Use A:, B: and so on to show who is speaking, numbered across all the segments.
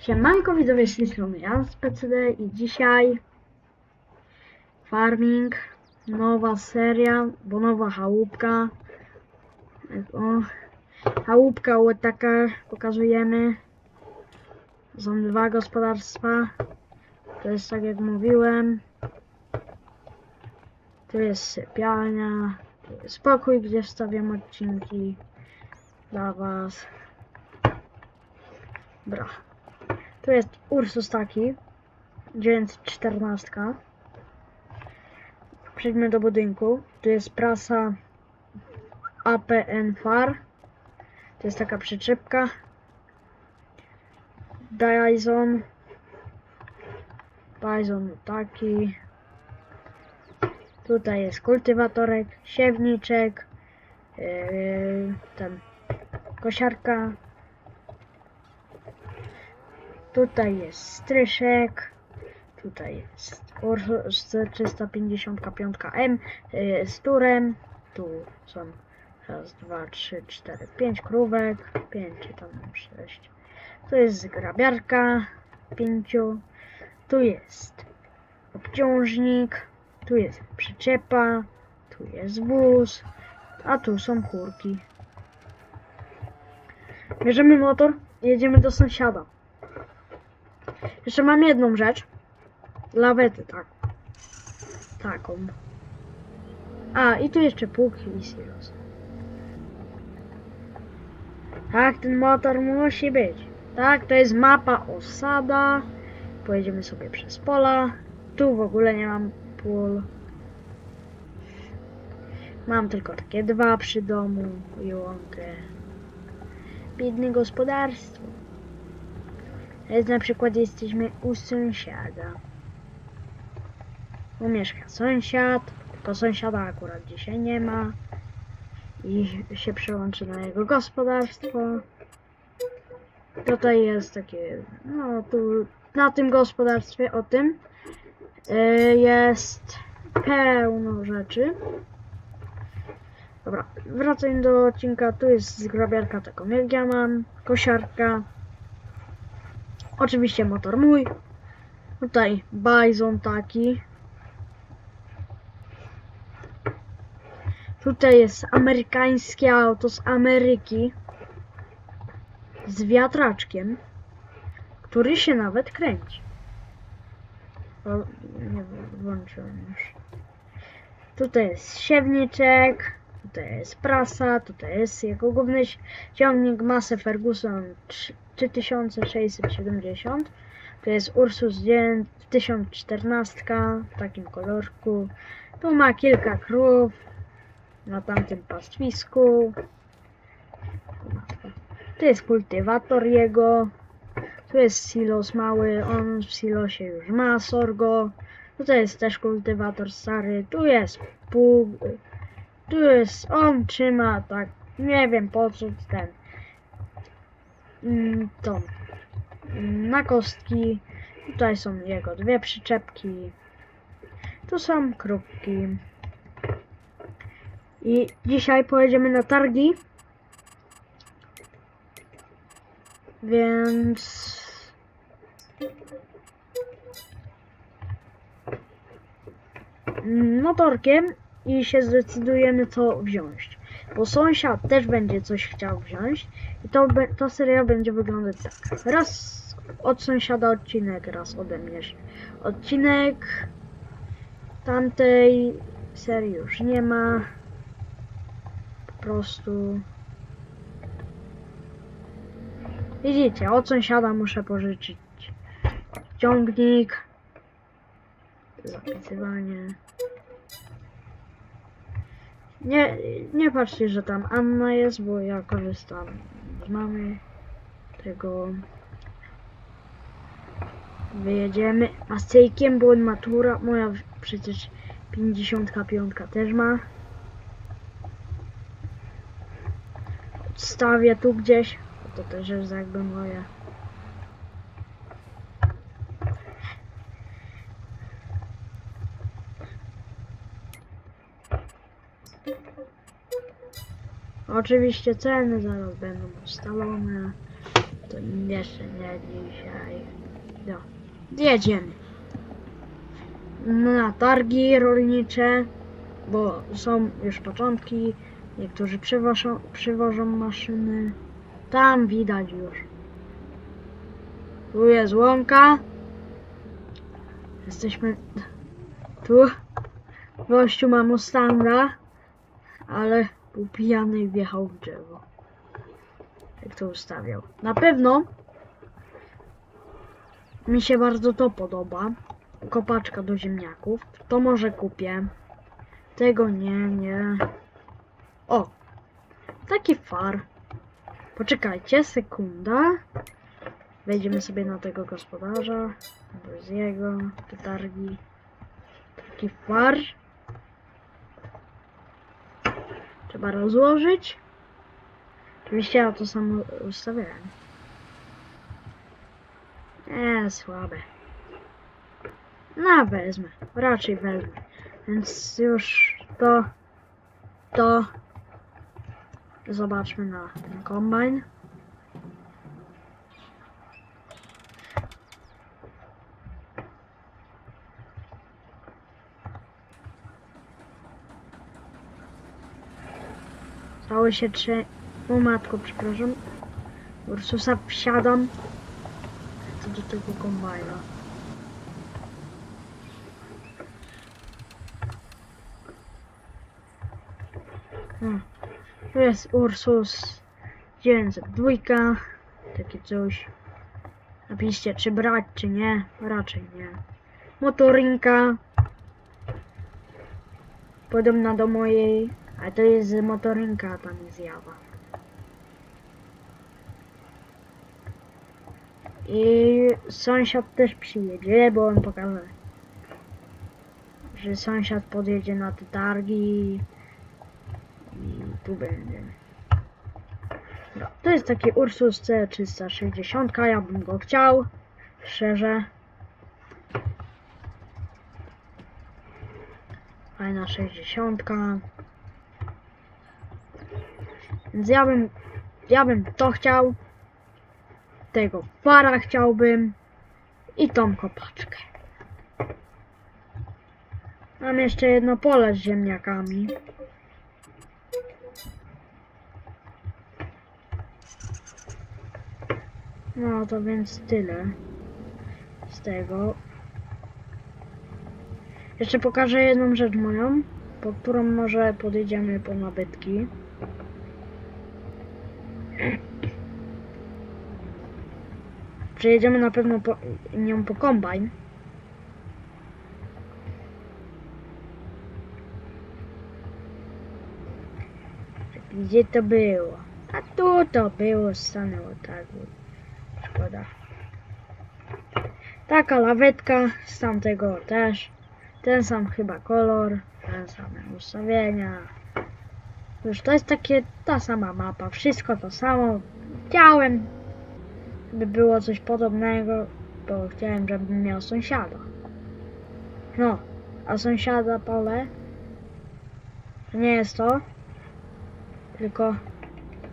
A: Siemanko widzowie z tej strony Jan z PCD i dzisiaj farming, nowa seria, bo nowa chałupka. O, chałupka o, taka pokazujemy. Są dwa gospodarstwa. To jest tak jak mówiłem. Tu jest sypialnia, tu jest pokój, gdzie wstawiam odcinki dla was. Dobra. Tu jest Ursus taki. 914. Przejdźmy do budynku. Tu jest prasa APN Far. To jest taka przyczepka. Dyson. Dyson taki. Tutaj jest kultywatorek, siewniczek, yy, ten kosiarka, Tutaj jest stryszek. Tutaj jest Ursus 355M y, z turem. Tu są raz, dwa, trzy, cztery, pięć krówek. Pięć czy tam sześć. Tu jest grabiarka. Pięciu. Tu jest obciążnik. Tu jest przyczepa. Tu jest wóz. A tu są kurki. Bierzemy motor jedziemy do sąsiada. Jeszcze mam jedną rzecz. Lawetę, tak. Taką. A, i tu jeszcze półki silos. Tak, ten motor musi być. Tak, to jest mapa osada. Pojedziemy sobie przez pola. Tu w ogóle nie mam pól. Mam tylko takie dwa przy domu i łąkę. Biedne gospodarstwo. Na przykład jesteśmy u sąsiada. Tu mieszka sąsiad, tylko sąsiada akurat dzisiaj nie ma. I się przełączy na jego gospodarstwo. Tutaj jest takie, no tu na tym gospodarstwie, o tym yy, jest pełno rzeczy. Dobra, wracając do odcinka, tu jest zgrabiarka taką jak ja mam, kosiarka, Oczywiście motor mój. Tutaj Bison taki. Tutaj jest amerykańskie auto z Ameryki. Z wiatraczkiem. Który się nawet kręci. O, nie włączyłem już. Tutaj jest siewniczek. Tutaj jest prasa. Tutaj jest jego główny ciągnik masy Ferguson 3 3670. To jest Ursus 9 1014 w takim kolorku. Tu ma kilka krów na tamtym pastwisku. Tu jest kultywator jego. Tu jest silos mały, on w silosie już ma sorgo. Tutaj jest też kultywator stary. Tu jest pług. Tu jest, on trzyma tak, nie wiem po co ten to mm, na kostki. Tutaj są jego dwie przyczepki. Tu są kropki. I dzisiaj pojedziemy na targi. Więc motorkiem i się zdecydujemy co wziąć. Bo sąsiad też będzie coś chciał wziąć to, to seria będzie wyglądać tak. Raz od sąsiada odcinek, raz ode mnie odcinek. Tamtej serii już nie ma. Po prostu. Widzicie, od sąsiada muszę pożyczyć ciągnik, zapisywanie. Nie, nie patrzcie, że tam Anna jest, bo ja korzystam mamy tego. Wyjedziemy Masejkiem, bo matura, moja przecież 55 też ma. Stawię tu gdzieś, to też jest jakby moje. Oczywiście ceny zaraz będą ustalone. To jeszcze nie dzisiaj. No, jedziemy. Na targi rolnicze, bo są już początki. Niektórzy przywożą, przywożą maszyny. Tam widać już. Tu jest łąka. Jesteśmy tu. Gościu ma Mustanga, ale był pijany i wjechał w drzewo. Jak to ustawiał. Na pewno mi się bardzo to podoba. Kopaczka do ziemniaków. To może kupię. Tego nie, nie. O! Taki far. Poczekajcie, sekunda. Wejdziemy sobie na tego gospodarza. Jest jego. Targi. Taki far. Trzeba rozłożyć. Oczywiście ja to samo ustawiałem. Eee, słabe. No, wezmę. Raczej wezmę. Więc już to... To... Zobaczmy na ten kombajn. Stało się trzy... O matko, przepraszam. Ursusa wsiadam. Co do tego kombajna. Hmm. Tu jest Ursus 902. Takie coś. Napiszcie, czy brać, czy nie. Raczej nie. Motorynka. Podobna do mojej. A to jest motorynka, a tam jest jawa. I sąsiad też przyjedzie, bo on pokaże, że sąsiad podjedzie na te targi i tu będzie. No, to jest taki Ursus C360, ja bym go chciał, szczerze. Fajna 60. Więc ja bym, ja bym to chciał. Tego para chciałbym. I tą kopaczkę. Mam jeszcze jedno pole z ziemniakami. No to więc tyle z tego. Jeszcze pokażę jedną rzecz moją, po którą może podejdziemy po nabytki. Przejedziemy na pewno po, nią po kombajn. Gdzie to było? A tu to było, stanęło tak. Szkoda. Taka lawetka z tamtego też. Ten sam chyba kolor, ten same ustawienia. Już to jest takie ta sama mapa, wszystko to samo. Chciałem, by było coś podobnego, bo chciałem, żebym miał sąsiada. No, a sąsiada pole to nie jest to, tylko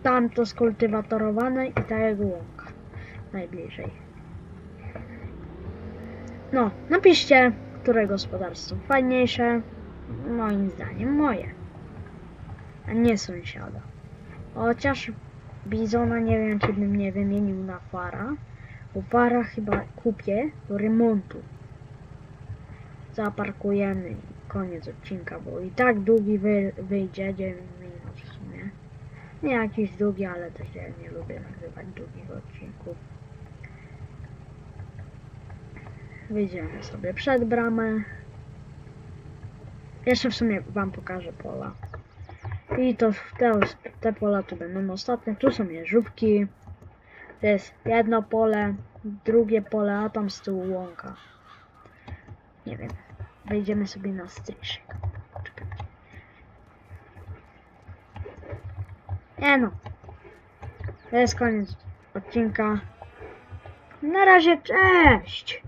A: tamto skultywatorowane i ta jego łąka najbliżej. No, napiszcie, które gospodarstwo fajniejsze. Moim zdaniem moje, a nie sąsiada. Chociaż Bizona nie wiem, czy bym nie wymienił na para, bo para chyba kupię do remontu. Zaparkujemy koniec odcinka, bo i tak długi wy, wyjdzie, 9 minut w sumie. Nie jakiś długi, ale też ja nie lubię nagrywać długich odcinków. Wyjdziemy sobie przed bramę. Jeszcze w sumie wam pokażę pola. I to te, te pola tu będą ostatnie. Tu są jeżówki. To jest jedno pole, drugie pole, a tam z tyłu łąka. Nie wiem. Wejdziemy sobie na stryszek. Nie no. To jest koniec odcinka. Na razie, cześć!